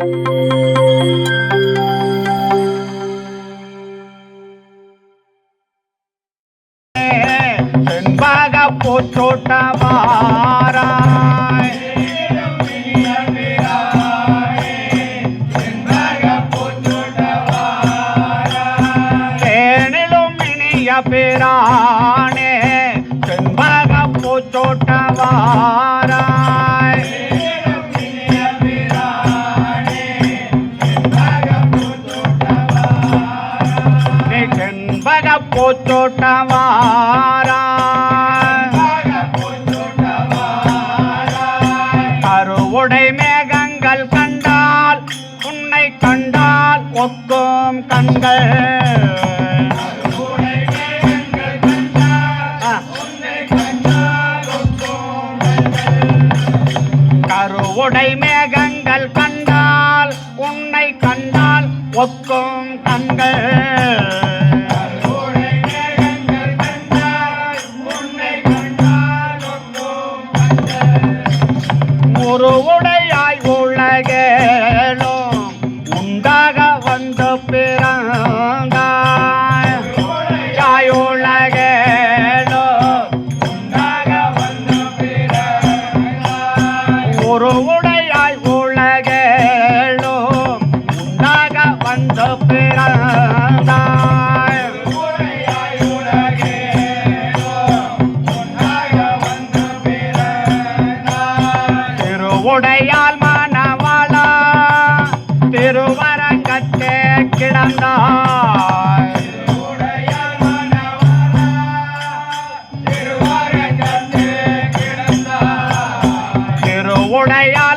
Música கண்டால் கொக்கும் கண்கள். கருவுடை மேகங்கள் கண்டால் உன்னை கண்டால் ஒக்கும் கண்கள். வந்து பிறந்தாய். திருவுடையால் மனவாளா திருவரங்கத்தே கிடந்தாய். திருவுடையால்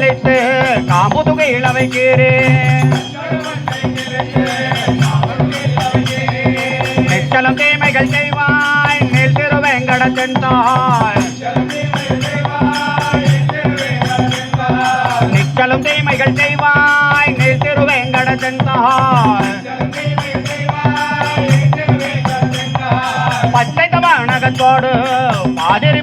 வட்டை கிழித்து காமுதுகை இளவைக்கிறேன் நெச்சலம் தீமைகள் செய்வாய் நெல் திருவேங்கட சென்றாய். நிச்சலும் தீமைகள் செய்வாய் நெல் திருவேங்கட சென்றாய். பச்சை தவணகத்தோடு பாதிரி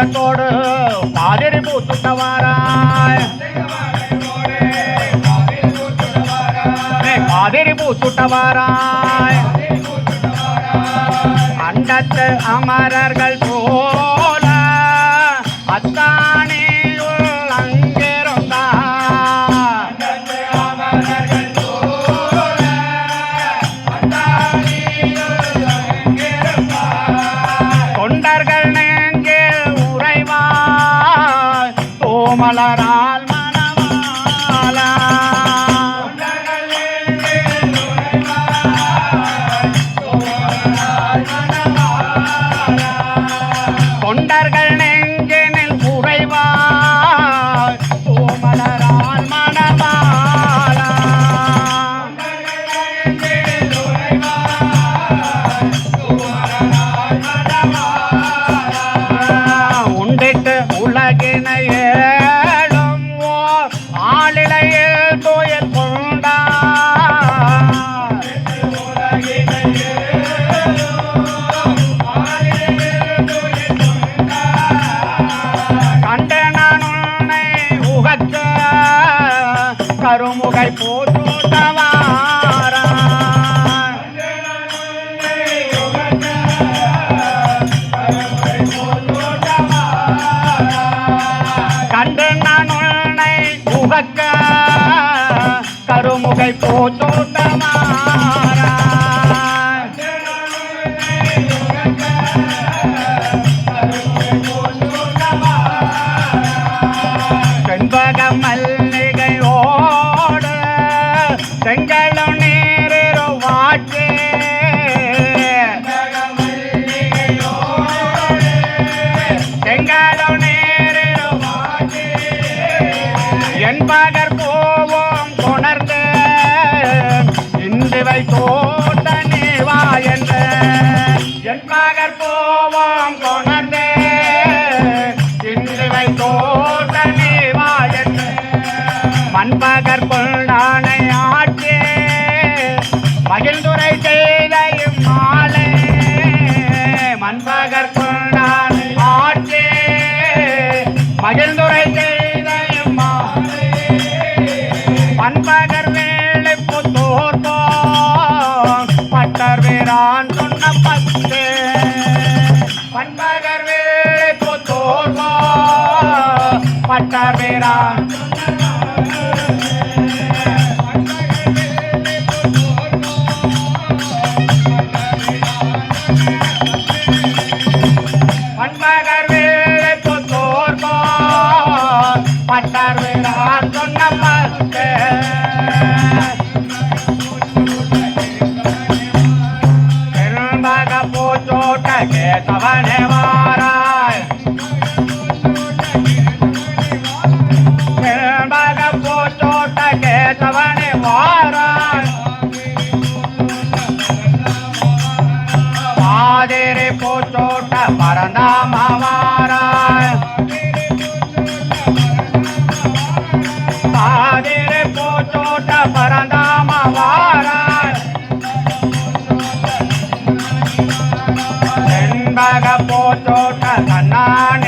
தவணகத்தோடு பாதிரி பூசுட்டவாராய் காவிரி பூசுட்டவாராய் அண்டத்து அமரர்கள் போல அத்தான் जय को तो नवारा चरणों में दुर्गा வாய் தோட்ட நீ வா என்ற என் மகர் போவோம் கொணர்ந்தே இன்றுவை தோட்ட நீ வா என்ற மண்பகர் பொருளானை ஆட்டே மகிழ்ந்துரை செய்த இம்மாலை. மண்பகர் பொருளானை ஆட்டே மகிழ்ந்துரை செய்த কাটাবে রাত கண்பக போற்றோட்ட கண்ணான.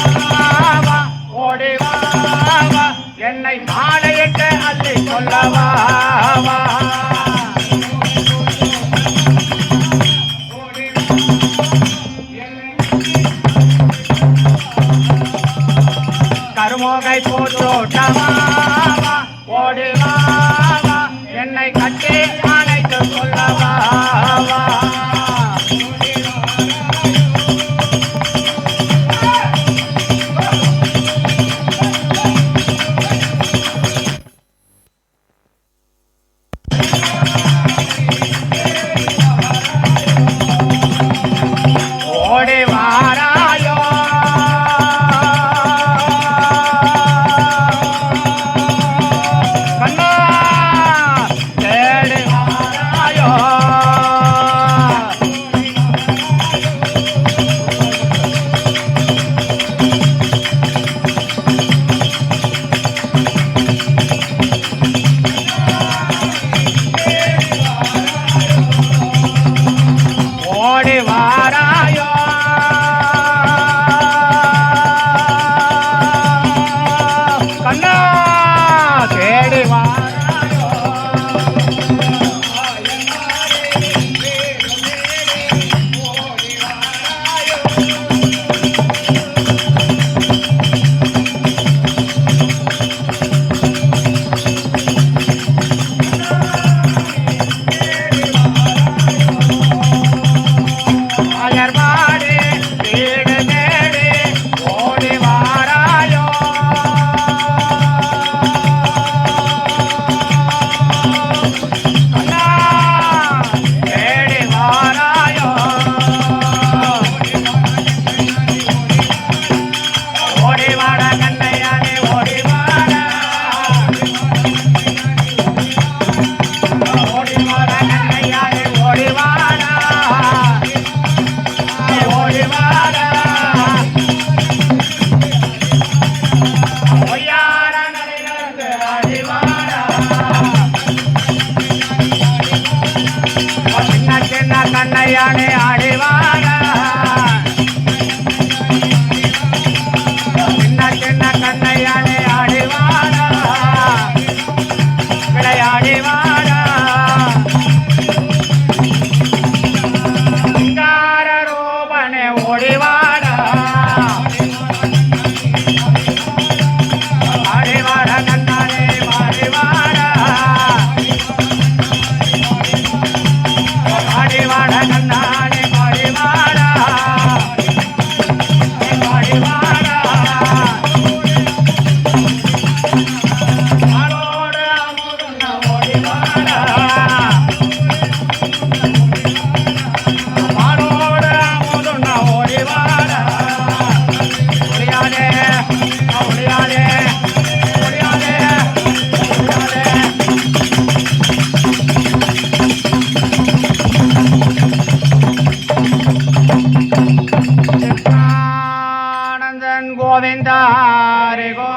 கோவிந்தா ஹரிகோ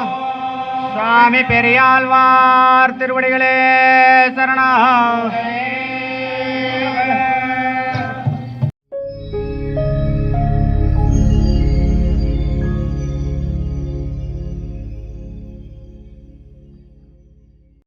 சுவாமி பெரியாழ்வார் திருவடிகளே சரணா